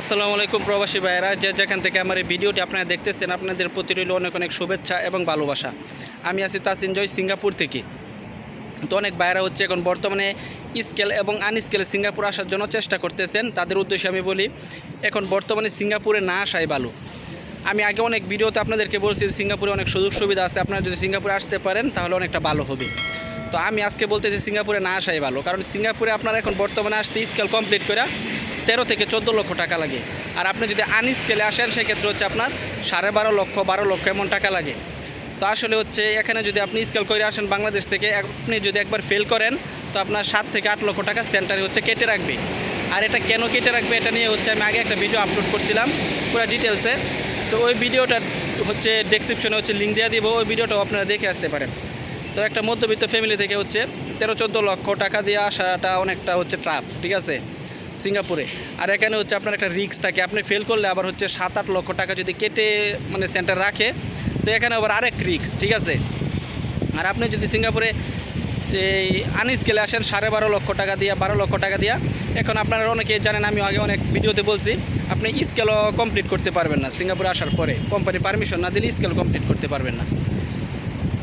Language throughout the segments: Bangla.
আসসালামু আলাইকুম প্রবাসী ভাইয়েরা। যে যেখান থেকে আমার এই ভিডিওটি আপনারা দেখতেছেন, আপনাদের প্রতি রইল অনেক অনেক শুভেচ্ছা এবং ভালোবাসা। আমি আছি তাসিন জয়, সিঙ্গাপুর থেকে। তো অনেক ভাইয়েরা হচ্ছে এখন বর্তমানে স্কেল এবং আনস্কেলে সিঙ্গাপুর আসার জন্য চেষ্টা করতেছেন। তাদের উদ্দেশ্যে আমি বলি, এখন বর্তমানে সিঙ্গাপুরে না আসাই ভালো। আমি আগে অনেক ভিডিওতে আপনাদেরকে বলছি সিঙ্গাপুরে অনেক সুযোগ সুবিধা আছে। আপনারা যদি সিঙ্গাপুরে আসতে পারেন, তাহলে অনেকটা ভালো হবে। তো আমি আজকে বলতে বলতেছি সিঙ্গাপুরে না আসাই ভালো, কারণ সিঙ্গাপুরে আপনারা এখন বর্তমানে আসতে স্কেল কমপ্লিট করে তেরো থেকে চোদ্দ লক্ষ টাকা লাগে। আর আপনি যদি আনস্কেলে আসেন, সেক্ষেত্রে হচ্ছে আপনার সাড়ে বারো লক্ষ বারো লক্ষ এমন টাকা লাগে। তো আসলে হচ্ছে এখানে যদি আপনি স্কেল করে আসেন বাংলাদেশ থেকে আপনি যদি একবার ফেল করেন, তো আপনার সাত থেকে আট লক্ষ টাকা সেন্টারে হচ্ছে কেটে রাখবে। আর এটা কেন কেটে রাখবে এটা নিয়ে হচ্ছে আমি আগে একটা ভিডিও আপলোড করছিলাম পুরো ডিটেলসে তো ওই ভিডিওটা হচ্ছে ডেসক্রিপশনে হচ্ছে লিঙ্ক দিয়ে দিব, ওই ভিডিওটাও আপনারা দেখে আসতে পারেন। তো একটা মধ্যবিত্ত ফ্যামিলি থেকে হচ্ছে তেরো, চোদ্দ লক্ষ টাকা দিয়ে আসাটা অনেকটা হচ্ছে ট্রাফ ঠিক আছে? সিঙ্গাপুরে। আর এখানে হচ্ছে আপনার একটা রিস্ক থাকে, আপনি ফেল করলে আবার হচ্ছে সাত, আট লক্ষ টাকা যদি কেটে মানে সেন্টার রাখে, তো এখানে আবার আরেক রিক্স ঠিক আছে? আর আপনি যদি সিঙ্গাপুরে এই আনস্কেলে আসেন, সাড়ে বারো লক্ষ টাকা দিয়া, বারো লক্ষ টাকা দিয়া, এখন আপনারা অনেকে জানেন আমি আগে অনেক ভিডিওতে বলছি, আপনি স্কেলও কমপ্লিট করতে পারবেন না, সিঙ্গাপুরে আসার পরে। কোম্পানি পারমিশন না দিলে স্কেল কমপ্লিট করতে পারবেন না।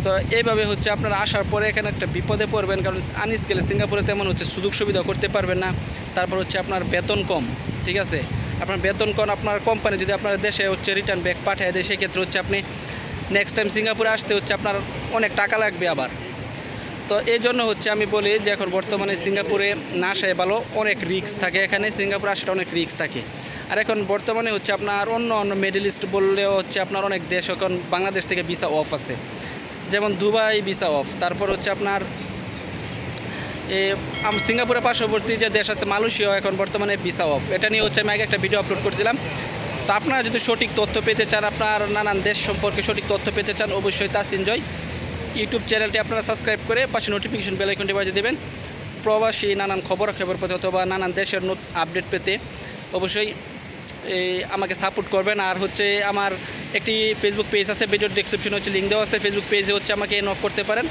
তো এইভাবে হচ্ছে আপনারা আসার পরে এখানে একটা বিপদে পড়বেন, কারণ আনস্কেলে সিঙ্গাপুরে তেমন হচ্ছে সুযোগ সুবিধা করতে পারবেন না। তারপর হচ্ছে আপনার বেতন কম, ঠিক আছে? আপনার বেতন কম, আপনার কোম্পানি যদি আপনার দেশে হচ্ছে রিটার্ন ব্যাক পাঠিয়ে দেয়, সেক্ষেত্রে হচ্ছে আপনি নেক্সট টাইম সিঙ্গাপুরে আসতে হচ্ছে আপনার অনেক টাকা লাগবে আবার। তো এই জন্য হচ্ছে আমি বলি যে এখন বর্তমানে সিঙ্গাপুরে না আসায় ভালো, অনেক রিস্ক থাকে এখানে, সিঙ্গাপুরে আসাটা অনেক রিস্ক থাকে। আর এখন বর্তমানে হচ্ছে আপনার অন্য অন্য মিডল ইস্ট বললেও হচ্ছে আপনার অনেক দেশ এখন বাংলাদেশ থেকে ভিসা অফ আছে। যেমন দুবাই, ভিসা অফ তারপর হচ্ছে আপনার সিঙ্গাপুরের পার্শ্ববর্তী যে দেশ আছে মালয়েশিয়া এখন বর্তমানে ভিসা অফ এটা নিয়ে হচ্ছে আমি আগে একটা ভিডিও আপলোড করছিলাম। তো আপনারা যদি সঠিক তথ্য পেতে চান, আপনার নানান দেশ সম্পর্কে সঠিক তথ্য পেতে চান, অবশ্যই তাস এনজয় ইউটিউব চ্যানেলটি আপনারা সাবস্ক্রাইব করে পাশে নোটিফিকেশন বেল আইকনটি বাজিয়ে দেবেন। প্রবাসী নানান খবর খবর পেতে অথবা নানান দেশের আপডেট পেতে। অবশ্যই আমাকে সাপোর্ট করবেন। আর হচ্ছে আমার একটি ফেসবুক পেজ আছে ভিডিও ডিসক্রিপশনে হচ্ছে লিঙ্ক দেওয়া আছে। ফেসবুক পেজে হচ্ছে আমাকে নক করতে পারেন।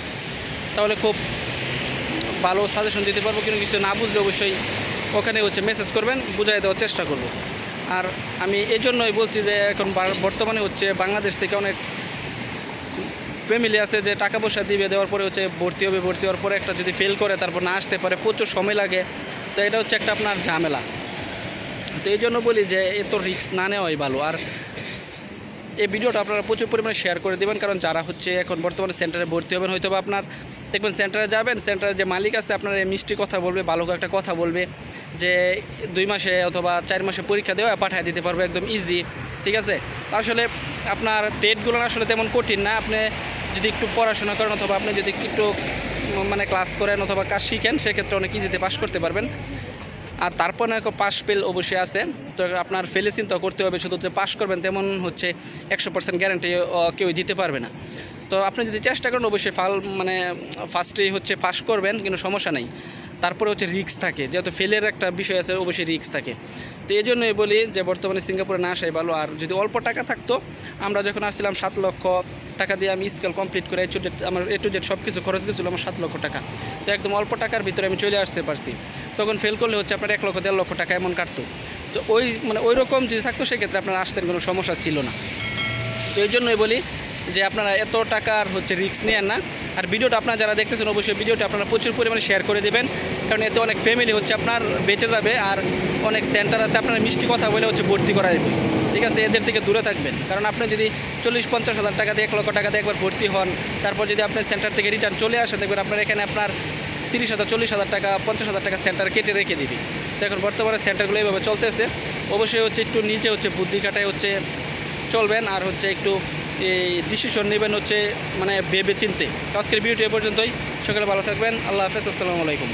তাহলে খুব ভালো সাজেশন দিতে পারব। কিন্তু কিছু না বুঝলে অবশ্যই ওখানে হচ্ছে মেসেজ করবেন, বুঝাই দেওয়ার চেষ্টা করব। আর আমি এই জন্যই বলছি যে, এখন বর্তমানে হচ্ছে বাংলাদেশ থেকে অনেক ফ্যামিলি আছে যে টাকা পয়সা দিবে, দেওয়ার পরে হচ্ছে ভর্তি হবে, ভর্তি হওয়ার পরে একটা যদি ফেল করে, তারপর না আসতে পারে, প্রচুর সময় লাগে। তো এটা হচ্ছে একটা আপনার ঝামেলা। তো এই জন্য বলি যে এত রিস্ক না নেওয়াই ভালো। আর এই ভিডিওটা আপনারা প্রচুর পরিমাণে শেয়ার করে দেবেন, কারণ যারা হচ্ছে এখন বর্তমানে সেন্টারে ভর্তি হবেন হয়তো বা আপনার দেখবেন সেন্টারে যাবেন সেন্টারে যে মালিক আছে, আপনার মিষ্টি কথা বলবে, ভালো একটা কথা বলবে, যে দুই মাসে অথবা চার মাসে পরীক্ষা দেওয়া পাঠিয়ে দিতে পারবে একদম ইজি ঠিক আছে? আসলে আপনার ডেটগুলো আসলে তেমন কঠিন না, আপনি যদি একটু পড়াশোনা করেন অথবা আপনি যদি একটু মানে ক্লাস করেন অথবা কাজ শিখেন, সেক্ষেত্রে অনেক ইজিতে পাস করতে পারবেন। আর তারপর না পাস ফেল অবশ্যই আছে। তো আপনার ফেলে চিন্তা করতে হবে, শুধু যে পাস করবেন তেমন হচ্ছে একশো পার্সেন্ট গ্যারান্টি কেউ দিতে পারবে না। তো আপনি যদি চেষ্টা করেন, অবশ্যই ফাল মানে ফার্স্টেই হচ্ছে পাস করবেন, কিন্তু সমস্যা নেই। তারপরে হচ্ছে রিস্ক থাকে। যেহেতু ফেলের একটা বিষয় আছে, অবশ্যই রিস্ক থাকে। তো এই জন্যই বলি যে, বর্তমানে সিঙ্গাপুরে না আসাই ভালো। আর যদি অল্প টাকা থাকতো, আমরা যখন আসছিলাম সাত লক্ষ টাকা দিয়ে আমি স্কেল কমপ্লিট করে এ টু জেড আমার এ টু জেড সব কিছু খরচ গেছিল আমার সাত লক্ষ টাকা। তো একদম অল্প টাকার ভিতরে আমি চলে আসতে পারছি। তখন ফেল করলে হচ্ছে আপনার এক লক্ষ, দেড় লক্ষ টাকা এমন কাটতো। তো ওই মানে ওই রকম যদি থাকতো, সেক্ষেত্রে আপনার আসতেন কোনো সমস্যা ছিল না। তো এই জন্যই বলি যে, আপনারা এত টাকার হচ্ছে রিস্ক নেন না। আর ভিডিওটা আপনারা যারা দেখতেছেন, অবশ্যই ভিডিওটা আপনারা প্রচুর পরিমাণে শেয়ার করে দেবেন। কারণ এতে অনেক ফ্যামিলি হচ্ছে আপনার, বেঁচে যাবে আর অনেক সেন্টার আছে, আপনার মিষ্টি কথা বলে হচ্ছে ভর্তি করা যাবে ঠিক আছে? এদের থেকে দূরে থাকবেন। কারণ আপনি যদি চল্লিশ পঞ্চাশ হাজার টাকা দিয়ে, এক লক্ষ টাকা দিয়ে একবার ভর্তি হন, তারপর যদি আপনার সেন্টার থেকে রিটার্ন চলে আসে, দেখবেন আপনার এখানে আপনার তিরিশ হাজার, চল্লিশ হাজার টাকা, পঞ্চাশ হাজার টাকা সেন্টার কেটে রেখে দিবি। তো এখন বর্তমানে সেন্টারগুলো এইভাবে চলতেছে। অবশ্যই হচ্ছে একটু নিচে হচ্ছে, বুদ্ধি খাটায় হচ্ছে চলবেন আর হচ্ছে একটু এই ডিসিশন নেবেন হচ্ছে মানে ভেবে চিনতে আজকের ভিডিওটি এ পর্যন্তই। সকালে ভালো থাকবেন। আল্লাহ হাফেজ। আসসালামু আলাইকুম।